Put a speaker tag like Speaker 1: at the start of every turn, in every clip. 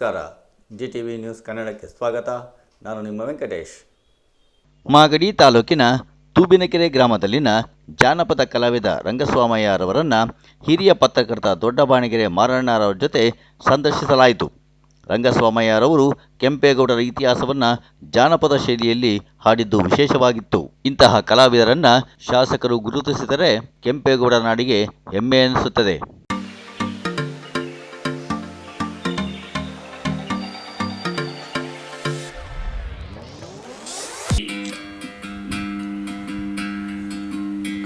Speaker 1: ನಮಸ್ಕಾರ. G T V news ಕನ್ನಡಕ್ಕೆ ಸ್ವಾಗತ. ನಾನು ನಿಮ್ಮ ವೆಂಕಟೇಶ್.
Speaker 2: ಮಾಗಡಿ ತಾಲೂಕಿನ ತೂಬಿನಕೆರೆ ಗ್ರಾಮದಲ್ಲಿನ ಜಾನಪದ ಕಲಾವಿದ ರಂಗಸ್ವಾಮಯ್ಯರವರನ್ನು ಹಿರಿಯ ಪತ್ರಕರ್ತ ದೊಡ್ಡಬಾಣಿಗೆರೆ ಮಾರಣ್ಣರವರ ಜೊತೆ ಸಂದರ್ಶಿಸಲಾಯಿತು. ರಂಗಸ್ವಾಮಯ್ಯರವರು ಕೆಂಪೇಗೌಡರ ಇತಿಹಾಸವನ್ನು ಜಾನಪದ ಶೈಲಿಯಲ್ಲಿ ಹಾಡಿದ್ದು ವಿಶೇಷವಾಗಿತ್ತು. ಇಂತಹ ಕಲಾವಿದರನ್ನ ಶಾಸಕರು ಗುರುತಿಸಿದರೆ ಕೆಂಪೇಗೌಡರ ನಾಡಿಗೆ ಹೆಮ್ಮೆ ಎನಿಸುತ್ತದೆ.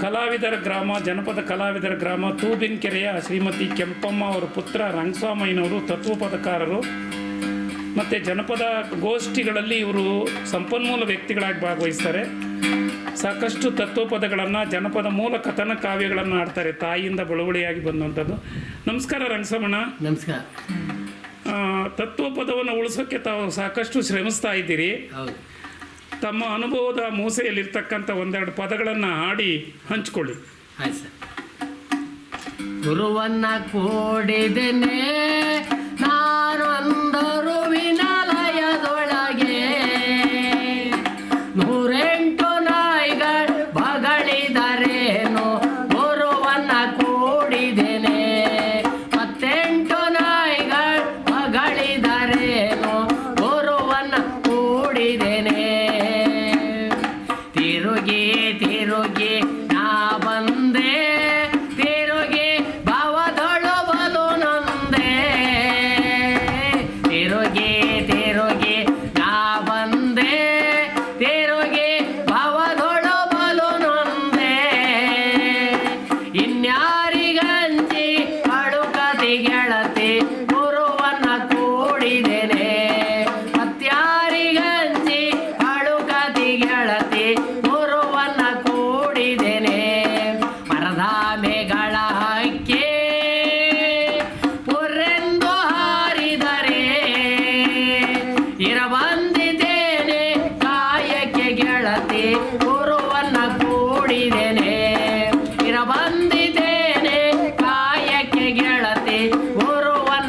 Speaker 3: ಕಲಾವಿದರ ಗ್ರಾಮ ಜನಪದ ಕಲಾವಿದರ ಗ್ರಾಮ ತೂಬಿನಕೆರೆಯ ಶ್ರೀಮತಿ ಕೆಂಪಮ್ಮ ಅವರ ಪುತ್ರ ರಂಗಸ್ವಾಮಯ್ಯನವರು ತತ್ವಪದಕಾರರು. ಮತ್ತು ಜನಪದ ಗೋಷ್ಠಿಗಳಲ್ಲಿ ಇವರು ಸಂಪನ್ಮೂಲ ವ್ಯಕ್ತಿಗಳಾಗಿ ಭಾಗವಹಿಸ್ತಾರೆ. ಸಾಕಷ್ಟು ತತ್ವಪದಗಳನ್ನು ಜನಪದ ಮೂಲ ಕಥನ ಕಾವ್ಯಗಳನ್ನು ಆಡ್ತಾರೆ ತಾಯಿಯಿಂದ ಬಳುವಳಿಯಾಗಿ ಬಂದಂಥದ್ದು. ನಮಸ್ಕಾರ ರಂಗಸಮಣ್ಣ
Speaker 4: ನಮಸ್ಕಾರ.
Speaker 3: ತತ್ವಪದವನ್ನು ಉಳಿಸೋಕ್ಕೆ ತಾವು ಸಾಕಷ್ಟು ಶ್ರಮಿಸ್ತಾ ಇದ್ದೀರಿ.
Speaker 4: ಹೌದು.
Speaker 3: ತಮ್ಮ ಅನುಭವದ ಮೂಸೆಯಲ್ಲಿರ್ತಕ್ಕಂಥ ಒಂದೆರಡು ಪದಗಳನ್ನು ಹಾಡಿ ಹಂಚ್ಕೊಳ್ಳಿ.
Speaker 4: ಆಯ್ತು ಸರ್. ಗುರುವನ್ನ ಕೂಡಿದ್ದೇನೆ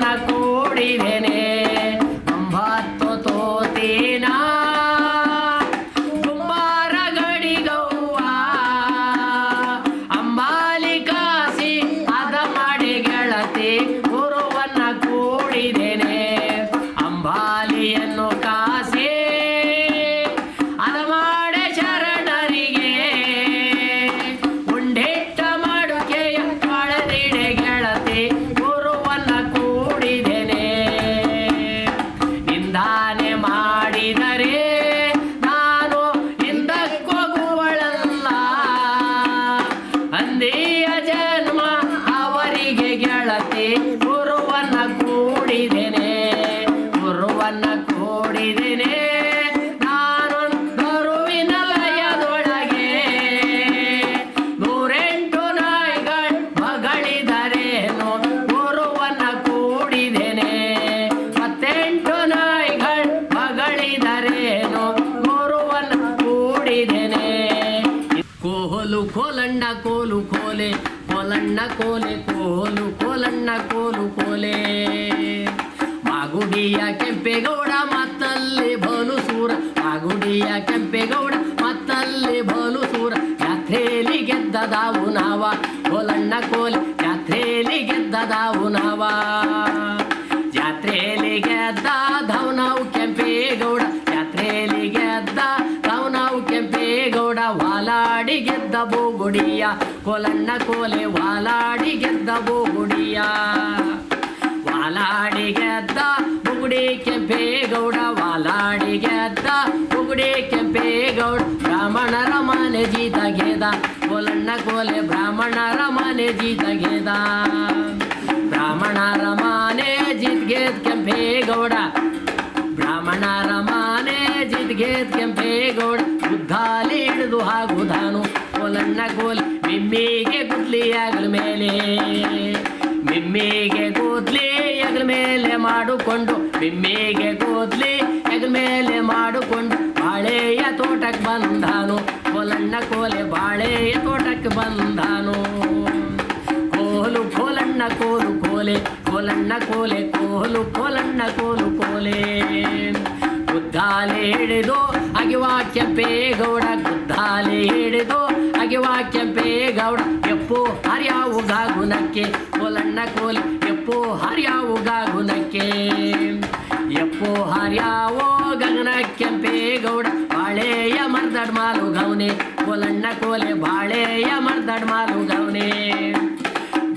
Speaker 4: ના તોડી દેને. ಕೋಲೆ, ಕೋಲು, ಕೋಲಣ್ಣ, ಕೋಲು, ಕೋಲೆ. ಮಾಗುಡಿಯ ಕೆಂಪೇಗೌಡ ಮತ್ತಲ್ಲಿ ಬಲು ಸೂರ ಮಾಗುಡಿಯ ಕೆಂಪೇಗೌಡ ಮತ್ತಲ್ಲಿ ಬಲು ಸೂರ ಜಾತ್ರೆಯಲ್ಲಿ ಗೆದ್ದದಾವು ನಾವ. ಕೋಲಣ್ಣ, ಕೋಲೆ ಜಾತ್ರೆಯಲ್ಲಿ ಗೆದ್ದದಾವು ನಾವ. ಜಾತ್ರೆಯಲ್ಲಿ ಗೆದ್ದ ಧವ್ ಕೆಂಪೇಗೌಡ. ಜಾತ್ರೆಯಲ್ಲಿ ಗೆದ್ದ ಧವ್ ಕೆಂಪೇಗೌಡ. ವಾಲಾಡಿ ಗೆದ್ದ ಬೋಗುಡಿಯ ಕೋಲಣ್ಣ ಕೋಲೆ ವಾಲಾಡಿ ಗೆದ್ದ ಬೋಡಿಯ ವಾಲಾಡಿ ಗೆದ್ದ ಮಿಮ್ಮಿಗೆ ಕೂದ್ಲಿ ಆಗಲ ಮೇಲೆ ಮಿಮ್ಮಿಗೆ ಕೂದ್ಲಿ ಹೆಗಲ ಮೇಲೆ ಮಾಡಿಕೊಂಡು ಮಿಮ್ಮಿಗೆ ಕೂದ್ಲಿ ಹೆಗಲ ಮೇಲೆ ಮಾಡಿಕೊಂಡು, ಬಾಳೆಯ ತೋಟಕ್ಕೆ ಬಂದಾನು, ಕೋಲಣ್ಣ ಕೋಲೆ ಬಾಳೆಯ ತೋಟಕ್ಕೆ ಬಂದಾನು. ಕೋಲು ಕೋಲಣ್ಣ ಕೋಲು ಕೋಲೆ ಕೋಲ ಕೋಲಣ್ಣ ಕೋಲೆ ಕೋಲು ಕೋಲಣ್ಣ ಕೋಲು ಕೋಲೆ. ಗುದ್ದಾಲೆ ಹಿಡಿದು ಅಗಿವಾಕ್ಯ ಕೆಂಪೇಗೌಡ ಗುದ್ದಾಲೆ ಹಿಡಿದು ಅಗಿವ ಕೆಂಪೇಗೌಡ ಎಪ್ಪು ಹರ್ಯಾವು ಗಾಗುನಕ್ಕೆ ಕೋಲಣ್ಣ ಕೋಲಿ, ಎಪ್ಪು ಹರ್ಯಾವು ಗಾಗುನಕ್ಕೆ ಎಪ್ಪೋ ಹರ್ಯಾವೋ ಗಗನ ಕೆಂಪೇಗೌಡ ಬಾಳೆಯ ಮರ್ದಡ್ ಮಾಲು ಗೌನೆ, ಕೋಲಣ್ಣ ಕೋಲೆ, ಬಾಳೆಯ ಮರ್ದಡ್ ಮಾಲು ಗೌನೆ.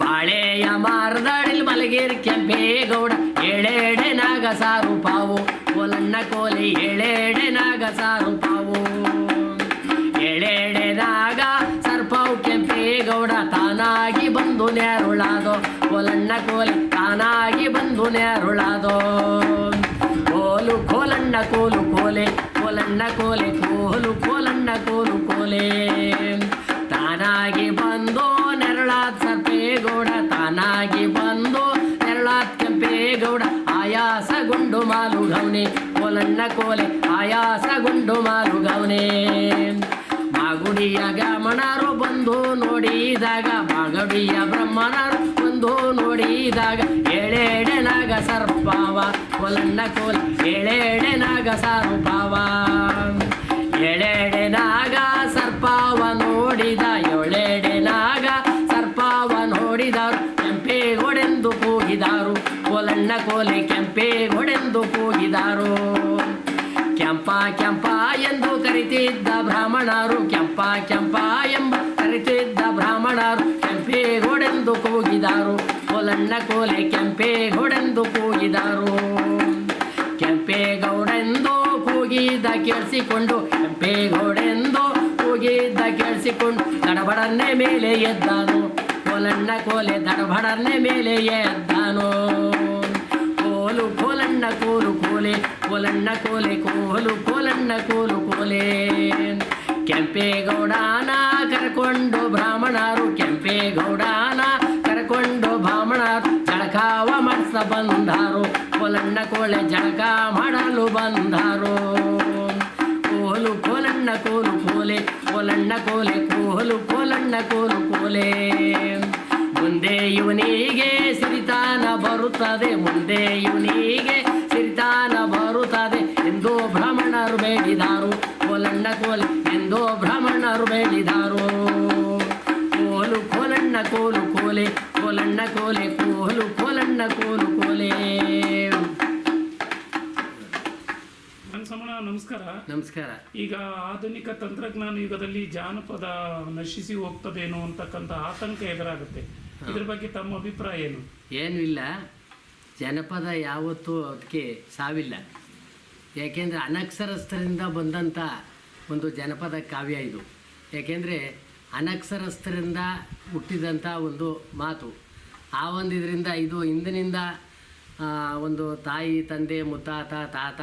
Speaker 4: ಬಾಳೆಯ ಮಾರ್ದಡಿಲ್ ಮಲಗಿರ್ ಕೆಂಪೇಗೌಡ ಏಳೆಡೆ ನಾಗ ಸಾರು ಪಾವು, ಕೋಲಣ್ಣ ಕೋಲೆ, ಏಳೆಡೆ ನಾಗ ಸಾರು ಪಾವು. ಏಳೆಡೆ ನಾಗ ನೇರುಳಾದೋ, ಕೋಲಣ್ಣ ಕೋಲಿ ತಾನಾಗಿ ಬಂದು ನೇರುಳಾದೋ. ಕೋಲು ಕೋಲಣ್ಣ ಕೋಲು ಕೋಲೆ, ಕೋಲಣ್ಣ ಕೋಲೆ ಕೋಲು ಕೋಲಣ್ಣ ಕೋಲು ಕೋಲೆ. ತಾನಾಗಿ ಬಂದು ನೆರಳಾದ ಸರ್ಪೇಗೌಡ, ತಾನಾಗಿ ಬಂದು ನೆರಳಾದ ಕೆಂಪೇಗೌಡ, ಆಯಾಸಗೊಂಡು ಮಾಲು ಗೌನೆ, ಕೋಲಣ್ಣ ಕೋಲೆ ಆಯಾಸಗೊಂಡು ಮಾಲು ಗೌನೆ. ಮಾಗುಡಿಯ ಗಮಣರು ಬಂದು ನೋಡಿದಾಗ ಮಾಗಡಿಯ ಬ್ರಹ್ಮಣರು ಬಂದು ನೋಡಿದಾಗ ಏಳೆಡೆ ನಾಗ ಸರ್ಪಾವ ಕೊಲಣ್ಣ ಕೋಲ ಏಳೆಡೆ ನಾಗ ಸರ್ಪಾವ. ಏಳೆಡೆ ನಾಗ ಸರ್ಪಾವ ನೋಡಿದ ಎಳೆಡೆ ನಾಗ ಸರ್ಪಾವ ನೋಡಿದರು, ಕೆಂಪೇಗೊಡೆಂದು ಕೂಗಿದಾರು ಕೋಲಣ್ಣ ಕೋಲೆ ಕೆಂಪೇಗೊಡೆಂದು ಕೂಗಿದಾರು. ಕೆಂಪ ಕೆಂಪ ಎಂದು ಕರಿತಿದ್ದ ಬ್ರಾಹ್ಮಣರು ಕೆಂಪ ಕೆಂಪ ಎಂಬ ಕರಿತಿದ್ದ ಬ್ರಾಹ್ಮಣರು ಕೆಂಪೇಗೌಡೆಂದು ಕೂಗಿದರು. ಕೋಲಣ್ಣ ಕೋಲೆ ಕೆಂಪೇಗೌಡೆಂದು ಕೂಗಿದಾರು. ಕೆಂಪೇಗೌಡೆಂದು ಕೂಗಿದ ಕೇಳಿಸಿಕೊಂಡು ಕೆಂಪೇಗೌಡೆಂದು ಕೂಗಿದ್ದ ಕೇಳಿಸಿಕೊಂಡು ದಡಬಡನ್ನೇ ಮೇಲೆ ಎದ್ದಾನು. ಕೋಲಣ್ಣ ಕೋಲೆ ದಡಬಡನ್ನೇ ಮೇಲೆ ಎದ್ದಾನು. ಕೋಲು ಕೋಲಣ್ಣ ಕೋಲು ಕೋಲೆ ಕೋಲಣ್ಣ ಕೋಲೆ ಕೋಲು ಕೋಲಣ್ಣ ಕೋಲು ಕೋಲೆ ಕೆಂಪೇಗೌಡನ ಕರ್ಕೊಂಡು ಬ್ರಾಹ್ಮಣರು ಕೆಂಪೇಗೌಡನ ಕರ್ಕೊಂಡು ಬ್ರಾಹ್ಮಣರು ಜಳಕಾವ ಮಾಡಿಸ ಬಂದಾರು ಕೋಲಣ್ಣ ಕೋಲೆ ಜಳಕ ಮಾಡಲು ಬಂದಾರು ಕೋಲು ಕೋಲಣ್ಣ ಕೋಲು ಕೋಲೆ ಕೋಲಣ್ಣ ಕೋಲೆ ಕೋಲು ಕೋಲಣ್ಣ ಕೋಲು ಕೋಲೆ ಮುಂದೆ ಇವನಿಗೆ ಸಿರಿತಾನ ಬರುತ್ತದೆ ಮುಂದೆ ಇವನಿಗೆ ಸಿರಿತಾನ ಬರುತ್ತದೆ. ಎಂದು ಬ್ರಾಹ್ಮಣರು ಬೇಡಿದಾರು. ಕೋಲಣ್ಣ ಕೋಲೆ ಎಂದು ಬ್ರಾಹ್ಮಣರು ಬೇಡಿದಾರು. ಕೋಲು ಕೋಲಣ್ಣ ಕೋಲು ಕೋಲೆ ಕೋಲಣ್ಣ ಕೋಲೆ ಕೋಲು ಕೋಲಣ್ಣ ಕೋಲು ಕೋಲೆ.
Speaker 3: ನಮಸ್ಕಾರ.
Speaker 4: ನಮಸ್ಕಾರ.
Speaker 3: ಈಗ ಆಧುನಿಕ ತಂತ್ರಜ್ಞಾನ ಯುಗದಲ್ಲಿ ಜಾನಪದ ನಶಿಸಿ ಹೋಗ್ತದೇನೋ ಅಂತಕ್ಕಂಥ ಆತಂಕ ಎದುರಾಗುತ್ತೆ. ಇದ್ರ ಬಗ್ಗೆ ತಮ್ಮ ಅಭಿಪ್ರಾಯ ಏನು?
Speaker 4: ಏನೂ ಇಲ್ಲ. ಜನಪದ ಯಾವತ್ತೂ ಅದಕ್ಕೆ ಸಾವಿಲ್ಲ. ಯಾಕೆಂದರೆ ಅನಕ್ಷರಸ್ಥರಿಂದ ಬಂದಂಥ ಒಂದು ಜನಪದ ಕಾವ್ಯ ಇದು. ಯಾಕೆಂದರೆ ಅನಕ್ಷರಸ್ಥರಿಂದ ಹುಟ್ಟಿದಂಥ ಒಂದು ಮಾತು. ಆ ಒಂದು ಇದರಿಂದ ಇದು ಹಿಂದಿನಿಂದ ಒಂದು ತಾಯಿ ತಂದೆ ಮುತ್ತಾತ ತಾತ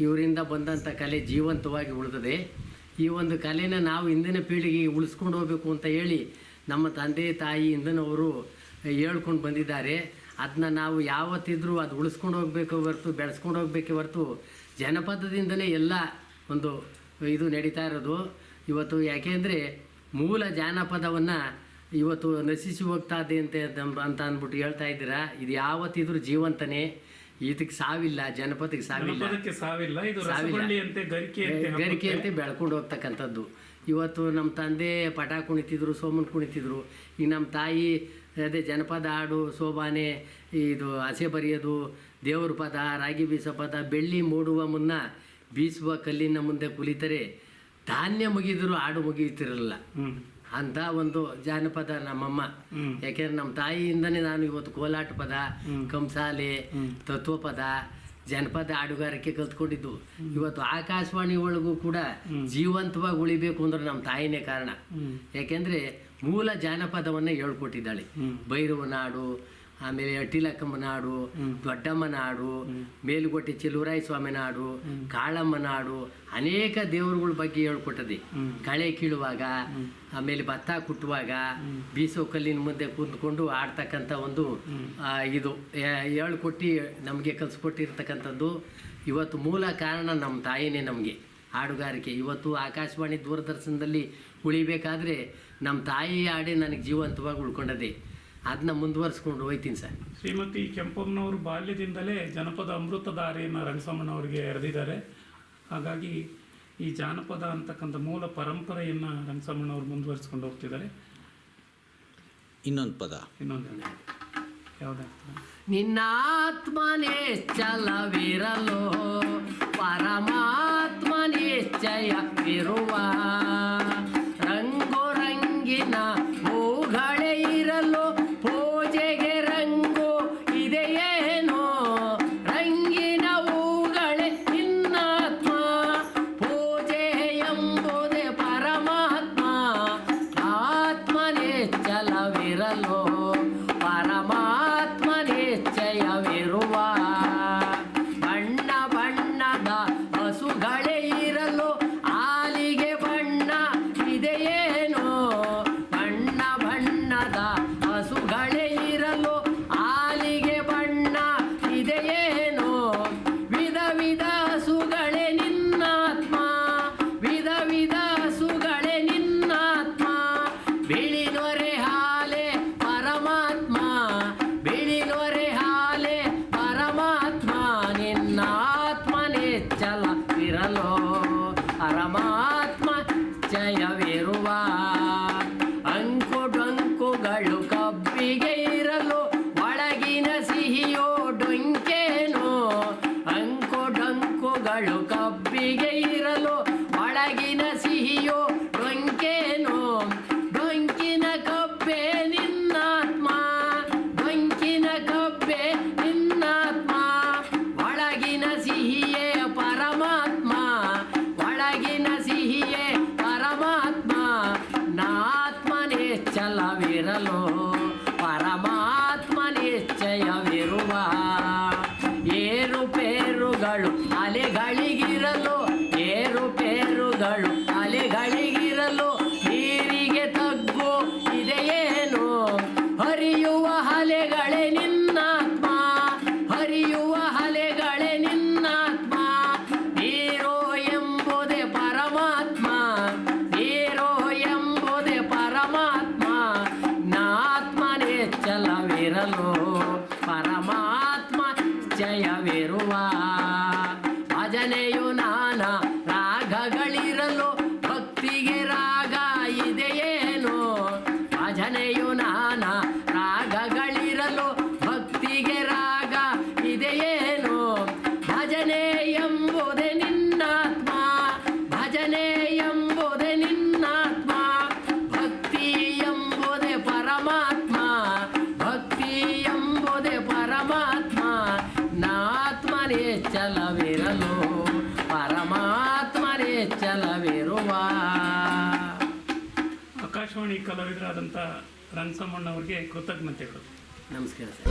Speaker 4: ಇವರಿಂದ ಬಂದಂಥ ಕಲೆ ಜೀವಂತವಾಗಿ ಉಳಿದಿದೆ ಈ ಒಂದು ಕಲೆನ ನಾವು ಇಂದಿನ ಪೀಳಿಗೆಗೆ ಉಳಿಸ್ಕೊಂಡು ಹೋಗಬೇಕು ಅಂತ ಹೇಳಿ ನಮ್ಮ ತಂದೆ ತಾಯಿ ಹಿಂದಿನವರು ಹೇಳ್ಕೊಂಡು ಬಂದಿದ್ದಾರೆ. ಅದನ್ನ ನಾವು ಯಾವತ್ತಿದ್ರೂ ಅದು ಉಳಿಸ್ಕೊಂಡು ಹೋಗ್ಬೇಕು ಹೊರತು ಬೆಳೆಸ್ಕೊಂಡು ಹೋಗ್ಬೇಕು ಹೊರತು ಜನಪದದಿಂದಲೇ ಎಲ್ಲ ಒಂದು ಇದು ನಡೀತಾ ಇರೋದು. ಇವತ್ತು ಯಾಕೆಂದರೆ ಮೂಲ ಜಾನಪದವನ್ನು ಇವತ್ತು ನಶಿಸಿ ಹೋಗ್ತಾ ಇದೆ ಅಂತ ಅಂತ- ಅಂದ್ಬಿಟ್ಟು ಹೇಳ್ತಾ ಇದ್ದೀರಾ? ಇದು ಯಾವತ್ತಿದ್ರೂ ಜೀವಂತನೇ. ಇದಕ್ಕೆ ಸಾವಿಲ್ಲ ಜನಪದಕ್ಕೆ ಸಾವಿಲ್ಲ.
Speaker 3: ಸಾವಿಲ್ಲ ಗರಿಕೆ ಅಂತ
Speaker 4: ಬೆಳ್ಕೊಂಡು ಹೋಗ್ತಕ್ಕಂಥದ್ದು. ಇವತ್ತು ನಮ್ಮ ತಂದೆ ಪಟ ಕುಣಿತಿದ್ರು ಸೋಮನ್ ಕುಣಿತಿದ್ರು. ಈಗ ನಮ್ಮ ತಾಯಿ ಅದೇ ಜನಪದ ಹಾಡು ಸೋಬಾನೆ ಇದು ಹಸೆ ಬರೆಯೋದು ದೇವ್ರ ಪದ ರಾಗಿ ಬೀಸೋ ಪದ ಬೆಳ್ಳಿ ಮೂಡುವ ಮುನ್ನ ಬೀಸುವ ಕಲ್ಲಿನ ಮುಂದೆ ಕುಲಿತರೆ ಧಾನ್ಯ ಮುಗಿದರೂ ಹಾಡು ಮುಗಿಯುತ್ತಿರಲಿಲ್ಲ. ಅಂತ ಒಂದು ಜಾನಪದ ನಮ್ಮಮ್ಮ. ಯಾಕೆಂದ್ರೆ ನಮ್ಮ ತಾಯಿಯಿಂದನೇ ನಾನು ಇವತ್ತು ಕೋಲಾಟ ಪದ ಕಂಸಾಲೆ ತತ್ವಪದ ಜನಪದ ಹಾಡುಗಾರಿಕೆ ಕಲ್ತ್ಕೊಂಡಿದ್ದು. ಇವತ್ತು ಆಕಾಶವಾಣಿ ಒಳಗೂ ಕೂಡ ಜೀವಂತವಾಗಿ ಉಳಿಬೇಕು ಅಂದ್ರೆ ನಮ್ಮ ತಾಯಿನೇ ಕಾರಣ. ಯಾಕೆಂದ್ರೆ ಮೂಲ ಜಾನಪದವನ್ನ ಹೇಳ್ಕೊಟ್ಟಿದ್ದಾಳೆ. ಭೈರವ ನಾಡು ಆಮೇಲೆ ಅಟಿಲಕ್ಕಮ್ಮ ನಾಡು ದೊಡ್ಡಮ್ಮ ನಾಡು ಮೇಲುಗೋಟೆ ಚೆಲುವರಾಯ ಸ್ವಾಮಿ ನಾಡು ಕಾಳಮ್ಮ ನಾಡು ಅನೇಕ ದೇವರುಗಳ ಬಗ್ಗೆ ಹೇಳ್ಕೊಟ್ಟದೆ. ಕಳೆ ಕೀಳುವಾಗ ಆಮೇಲೆ ಭತ್ತ ಕುಟ್ಟುವಾಗ ಬೀಸೋ ಕಲ್ಲಿನ ಮುಂದೆ ಕೂತ್ಕೊಂಡು ಆಡ್ತಕ್ಕಂಥ ಒಂದು ಇದು. ಹೇಳ್ಕೊಟ್ಟು ನಮಗೆ ಕಲಿಸ್ಕೊಟ್ಟಿರ್ತಕ್ಕಂಥದ್ದು. ಇವತ್ತು ಮೂಲ ಕಾರಣ ನಮ್ಮ ತಾಯಿನೇ ನಮಗೆ. ಹಾಡುಗಾರಿಕೆ. ಇವತ್ತು ಆಕಾಶವಾಣಿ ದೂರದರ್ಶನದಲ್ಲಿ ಉಳಿಬೇಕಾದ್ರೆ ನಮ್ಮ ತಾಯಿ ಹಾಡೇ ನನಗೆ ಜೀವಂತವಾಗಿ ಉಳ್ಕೊಂಡದೆ. ಅದನ್ನ ಮುಂದುವರಿಸ್ಕೊಂಡು ಹೋಯ್ತೀನಿ ಸರ್.
Speaker 3: ಶ್ರೀಮತಿ ಕೆಂಪಮ್ಮನವರು ಬಾಲ್ಯದಿಂದಲೇ ಜನಪದ ಅಮೃತಧಾರೆಯನ್ನು ರಂಗಸ್ವಾಮಣ್ಣವರಿಗೆ ಎರೆದಿದ್ದಾರೆ. ಹಾಗಾಗಿ ಈ ಜಾನಪದ ಅಂತಕ್ಕಂಥ ಮೂಲ ಪರಂಪರೆಯನ್ನು ರಂಗಸ್ವಾಮಣ್ಣವರು ಮುಂದುವರಿಸ್ಕೊಂಡು ಹೋಗ್ತಿದ್ದಾರೆ.
Speaker 1: ಇನ್ನೊಂದು ಪದ.
Speaker 3: ಇನ್ನೊಂದು ಯಾವುದಾಗ್ತದೆ?
Speaker 4: ನಿನ್ನ ಆತ್ಮನೇ ಛಲವಿರಲು ಪರಮಾತ್ಮ ನಿಶ್ಚಯವಿರುವ ರಂಗೋ ರಂಗಿನ જય વેરુવા ನಾನ ರಾಗಗಳಿರಲು ಭಕ್ತಿಗೆ ರಾಗ ಇದೆಯೇನು? ಭಜನೆ ಎಂಬುದೇ ನಿನ್ನಾತ್ಮ, ಭಜನೆ ಎಂಬುದೇ ನಿನ್ನಾತ್ಮ, ಭಕ್ತಿ ಎಂಬುದೇ ಪರಮಾತ್ಮ, ಭಕ್ತಿ ಎಂಬುದೇ ಪರಮಾತ್ಮ. ನಾತ್ಮನೇ ಚಲವಿರಲು ಪರಮಾತ್ಮರೇ ಚಲವಿರುವ
Speaker 3: ಆಕಾಶವಾಣಿ ಕಲಾವಿದರಾದಂಥ ರಂಗಸಮ್ಮಣ್ಣವ್ರಿಗೆ ಕೃತಜ್ಞತೆಗಳು.
Speaker 4: ನಮಸ್ಕಾರ ಸರ್.